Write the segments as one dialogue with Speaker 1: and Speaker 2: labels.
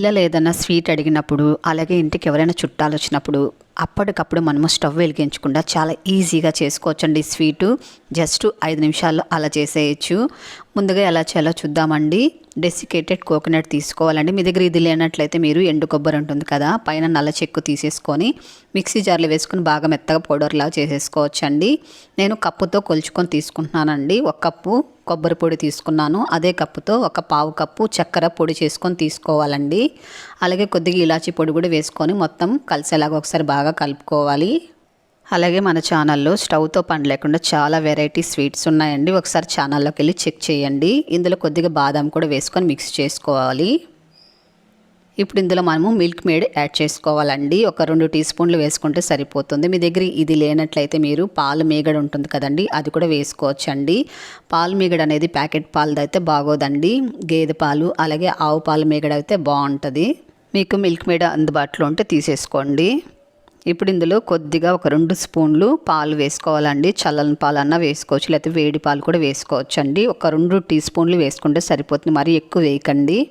Speaker 1: పిల్లలు ఏదైనా స్వీట్ అడిగినప్పుడు అలాగే ఇంటికి ఎవరైనా చుట్టాలు వచ్చినప్పుడు అప్పటికప్పుడు మనము స్టవ్ వెలిగించకుండా చాలా ఈజీగా చేసుకోవచ్చండి స్వీటు. జస్ట్ ఐదు నిమిషాల్లో అలా చేసేయచ్చు. ముందుగా ఎలా చేయాలో చూద్దామండి. డెసికేటెడ్ కోకోనట్ తీసుకోవాలండి. మీ దగ్గర ఇది లేనట్లయితే మీరు ఎండు కొబ్బరి ఉంటుంది కదా పైన నల్ల చెక్కు తీసేసుకొని మిక్సీ జార్లో వేసుకుని బాగా మెత్తగా పౌడర్లా చేసేసుకోవచ్చండి. నేను కప్పుతో కొలుచుకొని తీసుకుంటున్నానండి. ఒక కప్పు కొబ్బరి పొడి తీసుకున్నాను. అదే కప్పుతో ఒక పావు కప్పు చక్కెర పొడి చేసుకొని తీసుకోవాలండి. అలాగే కొద్దిగా ఇలాచీ పొడి కూడా వేసుకొని మొత్తం కలిసేలాగా ఒకసారి బాగా కలుపుకోవాలి. అలాగే మన ఛానల్లో స్టవ్తో పని లేకుండా చాలా వెరైటీ స్వీట్స్ ఉన్నాయండి. ఒకసారి ఛానల్లోకి వెళ్ళి చెక్ చేయండి. ఇందులో కొద్దిగా బాదం కూడా వేసుకొని మిక్స్ చేసుకోవాలి. ఇప్పుడు ఇందులో మనము మిల్క్ మేడ్ యాడ్ చేసుకోవాలండి. ఒక రెండు టీ స్పూన్లు వేసుకుంటే సరిపోతుంది. మీ దగ్గర ఇది లేనట్లయితే మీరు పాలు మీగడ ఉంటుంది కదండి అది కూడా వేసుకోవచ్చండి. పాలు మీగడ అనేది ప్యాకెట్ పాలది అయితే బాగోదండి. గేదె పాలు అలాగే ఆవు పాలు మీగడ అయితే బాగుంటుంది. మీకు మిల్క్ మేడ్ అందుబాటులో ఉంటే తీసేసుకోండి. ఇప్పుడు ఇందులో కొద్దిగా ఒక రెండు స్పూన్లు పాలు వేసుకోవాలండి. చల్లని పాలు అన్నా వేసుకోవచ్చు లేకపోతే వేడి పాలు కూడా వేసుకోవచ్చు అండి ఒక రెండు టీ స్పూన్లు వేసుకుంటే సరిపోతుంది. మరీ ఎక్కువ వేయకండి.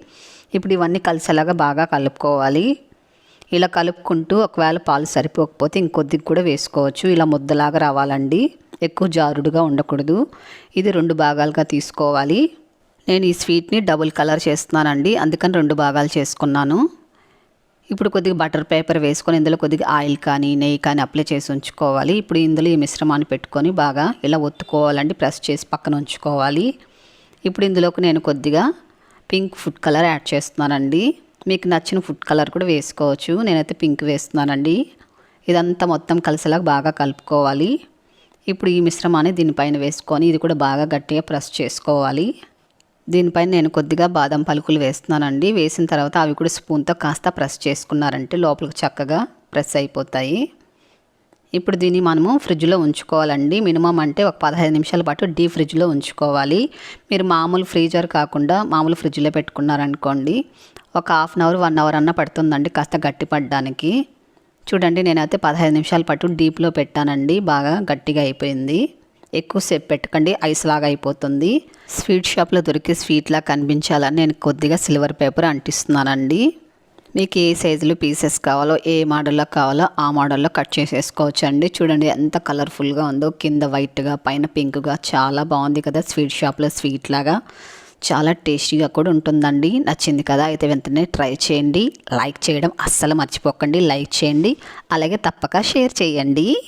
Speaker 1: ఇప్పుడు ఇవన్నీ కలిసేలాగా బాగా కలుపుకోవాలి. ఇలా కలుపుకుంటూ ఒకవేళ పాలు సరిపోకపోతే ఇంకొద్దిగా కూడా వేసుకోవచ్చు. ఇలా ముద్దలాగా రావాలండి. ఎక్కువ జారుడుగా ఉండకూడదు. ఇది రెండు భాగాలుగా తీసుకోవాలి. నేను ఈ స్వీట్ని డబుల్ కలర్ చేస్తున్నానండి. అందుకని రెండు భాగాలు చేసుకున్నాను. ఇప్పుడు కొద్దిగా బటర్ పేపర్ వేసుకొని ఇందులో కొద్దిగా ఆయిల్ కానీ నెయ్యి కానీ అప్లై చేసి ఉంచుకోవాలి. ఇప్పుడు ఇందులో ఈ మిశ్రమాన్ని పెట్టుకొని బాగా ఇలా ఒత్తుకోవాలండి ప్రెస్ చేసి పక్కన ఉంచుకోవాలి. ఇప్పుడు ఇందులోకి నేను కొద్దిగా పింక్ ఫుడ్ కలర్ యాడ్ చేస్తున్నానండి. మీకు నచ్చిన ఫుడ్ కలర్ కూడా వేసుకోవచ్చు. నేనైతే పింక్ వేస్తున్నానండి. ఇదంతా మొత్తం కలిసేలాగా బాగా కలుపుకోవాలి. ఇప్పుడు ఈ మిశ్రమాన్ని దీనిపైన వేసుకొని ఇది కూడా బాగా గట్టిగా ప్రెస్ చేసుకోవాలి. దీనిపైన నేను కొద్దిగా బాదం పలుకులు వేస్తున్నానండి. వేసిన తర్వాత అవి కూడా స్పూన్తో కాస్త ప్రెస్ చేసుకున్నారంటే లోపలికి చక్కగా ప్రెస్ అయిపోతాయి. ఇప్పుడు దీన్ని మనము ఫ్రిడ్జ్లో ఉంచుకోవాలండి. మినిమం అంటే ఒక పదహైదు నిమిషాల పాటు డీ ఫ్రిడ్జ్లో ఉంచుకోవాలి. మీరు మామూలు ఫ్రీజర్ కాకుండా మామూలు ఫ్రిడ్జ్లో పెట్టుకున్నారనుకోండి ఒక half an hour one hour అన్న పడుతుందండి కాస్త గట్టి పడడానికి చూడండి నేనైతే పదహైదు నిమిషాల పాటు డీప్లో పెట్టానండి. బాగా గట్టిగా అయిపోయింది. ఎక్కువసేపు పెట్టకండి ఐస్ లాగా అయిపోతుంది. స్వీట్ షాప్లో దొరికే స్వీట్లా కనిపించాలని నేను కొద్దిగా సిల్వర్ పేపర్ అంటిస్తున్నానండి. మీకు ఏ సైజులో పీసెస్ కావాలో ఏ మోడల్లో కావాలో ఆ మోడల్లో కట్ చేసేసుకోవచ్చు అండి చూడండి ఎంత కలర్ఫుల్గా ఉందో కింద వైట్గా పైన పింక్గా చాలా బాగుంది కదా స్వీట్ షాప్లో స్వీట్ లాగా. చాలా టేస్టీగా కూడా ఉంటుందండి. నచ్చింది కదా అయితే వెంటనే ట్రై చేయండి. లైక్ చేయడం అస్సలు మర్చిపోకండి లైక్ చేయండి. అలాగే తప్పక షేర్ చేయండి.